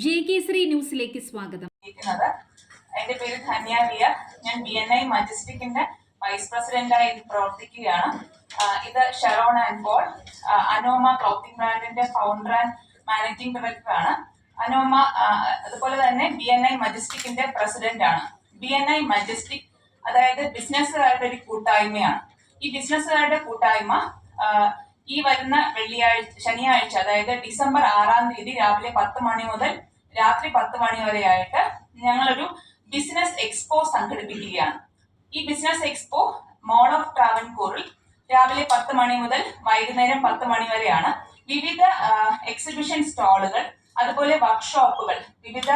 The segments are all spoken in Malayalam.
ജെ ശ്രീ ന്യൂസിലേക്ക് സ്വാഗതം. എന്റെ പേര് ധന്യ റിയ. ഞാൻ ബി എൻ ഐ മജസ്റ്റിക്കിന്റെ വൈസ് പ്രസിഡന്റായി പ്രവർത്തിക്കുകയാണ്. ഇത് Sharon and Paul. Anoma clothing ബ്രാൻഡിന്റെ ഫൗണ്ടർ ആൻഡ് മാനേജിംഗ് ഡയറക്ടർ ആണ് അനോമ അതുപോലെ തന്നെ ബി എൻ ഐ മജസ്റ്റിക്കിന്റെ പ്രസിഡന്റ് ആണ് ബി എൻ ഐ മജസ്റ്റിക് അതായത് ബിസിനസ്സുകാരുടെ ഒരു കൂട്ടായ്മയാണ്. ഈ ബിസിനസ്സുകാരുടെ കൂട്ടായ്മ ഈ വരുന്ന വെള്ളിയാഴ്ച ശനിയാഴ്ച അതായത് ഡിസംബർ ആറാം തീയതി രാവിലെ പത്ത് മണി മുതൽ രാത്രി പത്ത് മണി വരെയായിട്ട് ഞങ്ങളൊരു ബിസിനസ് എക്സ്പോ സംഘടിപ്പിക്കുകയാണ്. ഈ ബിസിനസ് എക്സ്പോ മോൾ ഓഫ് ട്രാവൻകൂറിൽ രാവിലെ പത്ത് മണി മുതൽ വൈകുന്നേരം പത്ത് മണി വരെയാണ്. വിവിധ എക്സിബിഷൻ സ്റ്റാളുകൾ അതുപോലെ വർക്ക്ഷോപ്പുകൾ വിവിധ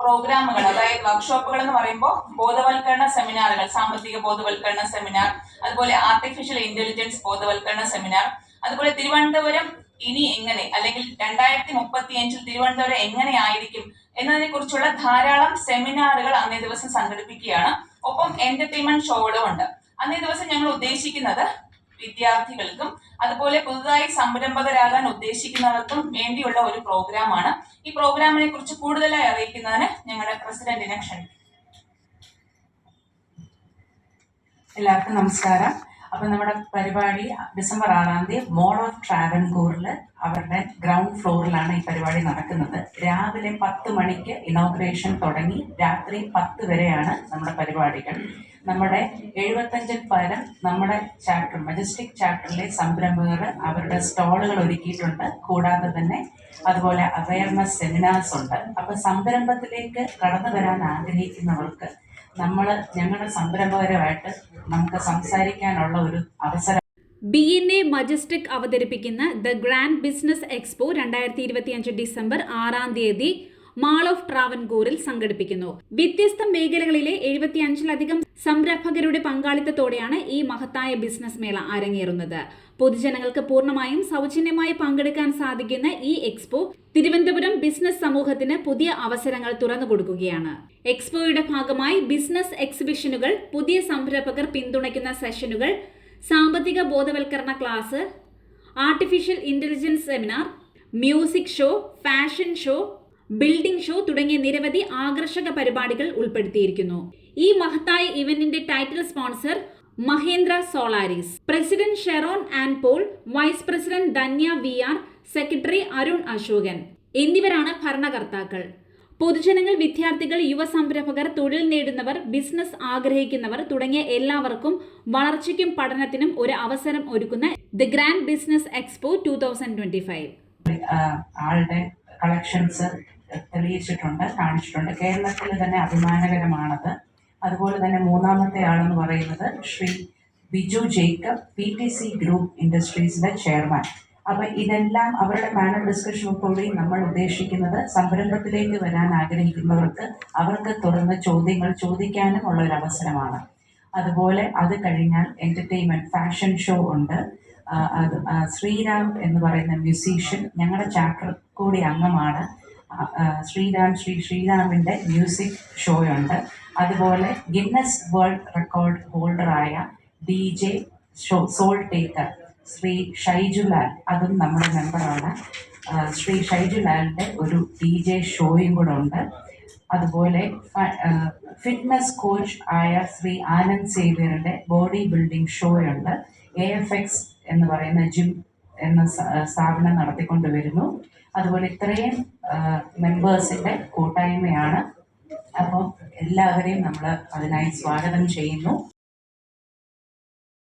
പ്രോഗ്രാമുകൾ അതായത് വർക്ക്ഷോപ്പുകൾ എന്ന് പറയുമ്പോൾ ബോധവൽക്കരണ സെമിനാറുകൾ സാമ്പത്തിക ബോധവൽക്കരണ സെമിനാർ അതുപോലെ ആർട്ടിഫിഷ്യൽ ഇന്റലിജൻസ് ബോധവൽക്കരണ സെമിനാർ അതുപോലെ തിരുവനന്തപുരം ഇനി എങ്ങനെ അല്ലെങ്കിൽ രണ്ടായിരത്തി മുപ്പത്തി അഞ്ചിൽ തിരുവനന്തപുരം എങ്ങനെ ആയിരിക്കും എന്നതിനെ കുറിച്ചുള്ള ധാരാളം സെമിനാറുകൾ അന്നേ ദിവസം സംഘടിപ്പിക്കുകയാണ്. ഒപ്പം എന്റർടൈൻമെന്റ് ഷോകളും ഉണ്ട്. അന്നേ ദിവസം ഞങ്ങൾ ഉദ്ദേശിക്കുന്നത് വിദ്യാർത്ഥികൾക്കും അതുപോലെ പുതുതായി സംരംഭകരാകാൻ ഉദ്ദേശിക്കുന്നവർക്കും വേണ്ടിയുള്ള ഒരു പ്രോഗ്രാമാണ് ഈ പ്രോഗ്രാമിനെ കുറിച്ച് കൂടുതലായി അറിയിക്കുന്നതിന് ഞങ്ങളുടെ പ്രസിഡന്റിനെ ക്ഷണിക്കും എല്ലാവർക്കും നമസ്കാരം. അപ്പൊ നമ്മുടെ പരിപാടി ഡിസംബർ ആറാം തീയതി മോൾ ഓഫ് ട്രാവൻകൂറിൽ അവരുടെ ഗ്രൗണ്ട് ഫ്ലോറിലാണ് ഈ പരിപാടി നടക്കുന്നത്. രാവിലെ പത്ത് മണിക്ക് ഇനോഗ്രേഷൻ തുടങ്ങി രാത്രി പത്ത് വരെയാണ് നമ്മുടെ പരിപാടികൾ. നമ്മുടെ എഴുപത്തഞ്ചിൽ പരം നമ്മുടെ ചാപ്റ്റർ മജസ്റ്റിക് ചാപ്റ്ററിലെ സംരംഭകർ അവരുടെ സ്റ്റാളുകൾ ഒരുക്കിയിട്ടുണ്ട്. കൂടാതെ തന്നെ അതുപോലെ അവയർനെസ് സെമിനാർസ് ഉണ്ട്. അപ്പൊ സംരംഭത്തിലേക്ക് കടന്നു വരാൻ ആഗ്രഹിക്കുന്നവർക്ക് നമ്മൾ ഞങ്ങളുടെ സംരംഭകരുമായിട്ട് നമുക്ക് സംസാരിക്കാനുള്ള ഒരു അവസരം. ബി എൻ എ മജസ്റ്റിക് അവതരിപ്പിക്കുന്ന ദ ഗ്രാൻഡ് ബിസിനസ് എക്സ്പോ രണ്ടായിരത്തി ഇരുപത്തിയഞ്ച് ഡിസംബർ ആറാം തീയതി മാൾ ഓഫ് ട്രാവൻകൂറിൽ സംഘടിപ്പിക്കുന്നു. വ്യത്യസ്ത മേഖലകളിലെ എഴുപത്തിയഞ്ചിലധികം സംരംഭകരുടെ പങ്കാളിത്തത്തോടെയാണ് ഈ മഹത്തായ ബിസിനസ് മേള അരങ്ങേറുന്നത്. പൊതുജനങ്ങൾക്ക് പൂർണമായും സൗജന്യമായി പങ്കെടുക്കാൻ സാധിക്കുന്ന ഈ എക്സ്പോ തിരുവനന്തപുരം ബിസിനസ് സമൂഹത്തിന് പുതിയ അവസരങ്ങൾ തുറന്നുകൊടുക്കുകയാണ് എക്സ്പോയുടെ ഭാഗമായി ബിസിനസ് എക്സിബിഷനുകൾ പുതിയ സംരംഭകർ പിന്തുണയ്ക്കുന്ന സെഷനുകൾ സാമ്പത്തിക ബോധവൽക്കരണ class artificial intelligence seminar music show fashion show building show തുടങ്ങിയ നിരവധി ആകർഷക പരിപാടികൾ ഉൾപ്പെടുത്തിയിരിക്കുന്നു. ഈ മഹത്തായ ഇവന്റിന്റെ title sponsor Mahindra Solaris. President Sharon and Paul vice president Dhanya V R secretary Arun Ashokan എന്നിവരാണ് ഭരണകർത്താക്കൾ. പൊതുജനങ്ങൾ വിദ്യാർത്ഥികൾ യുവ സംരംഭകർ തൊഴിൽ നേടുന്നവർ ബിസിനസ് ആഗ്രഹിക്കുന്നവർ തുടങ്ങിയ എല്ലാവർക്കും വളർച്ചയ്ക്കും പഠനത്തിനും ഒരു അവസരം ഒരുക്കുന്ന the grand business expo two thousand twenty five. Collections തെളിയിച്ചിട്ടുണ്ട് കാണിച്ചിട്ടുണ്ട്. കേരളത്തിൽ തന്നെ അഭിമാനകരമാണത്. അതുപോലെ തന്നെ മൂന്നാമത്തെ ആളെന്ന് പറയുന്നത് Shri Biju Jacob P T C group ഇൻഡസ്ട്രീസിന്റെ chairman. അപ്പൊ ഇതെല്ലാം അവരുടെ പാനൽ ഡിസ്കഷനോടുകൂടി നമ്മൾ ഉദ്ദേശിക്കുന്നത് സംരംഭത്തിലേക്ക് വരാൻ ആഗ്രഹിക്കുന്നവർക്ക് അവർക്ക് തുറന്ന് ചോദ്യങ്ങൾ ചോദിക്കാനും ഉള്ള ഒരു അവസരമാണ്. അതുപോലെ അത് കഴിഞ്ഞാൽ എന്റർടൈൻമെന്റ് ഫാഷൻ ഷോ ഉണ്ട്. ശ്രീരാം എന്ന് പറയുന്ന മ്യൂസീഷ്യൻ ഞങ്ങളുടെ ചാപ്റ്റർ കൂടി അംഗമാണ്. ശ്രീരാം ശ്രീ ശ്രീരാമിന്റെ മ്യൂസിക് ഷോയുണ്ട് അതുപോലെ Guinness world record ഹോൾഡറായ D J show soul taker Shri Shaijulal അതും നമ്മുടെ മെമ്പറാണ് ശ്രീ ഷൈജുലാലിന്റെ ഒരു ഡി ജെ ഷോയും കൂടെ ഉണ്ട്. അതുപോലെ ഫിറ്റ്നസ് കോച്ച് ആയ ശ്രീ ആനന്ദ് സേവ്യറിന്റെ ബോഡി ബിൽഡിംഗ് ഷോയുണ്ട് എ എഫ് എക്സ് എന്ന് പറയുന്ന ജിം എന്ന സ്ഥാപനം നടത്തിക്കൊണ്ടുവരുന്നു. അതുപോലെ ഇത്രയും മെമ്പേഴ്സിന്റെ കൂട്ടായ്മയാണ്. അപ്പോൾ എല്ലാവരെയും നമ്മൾ അതിനായി സ്വാഗതം ചെയ്യുന്നു.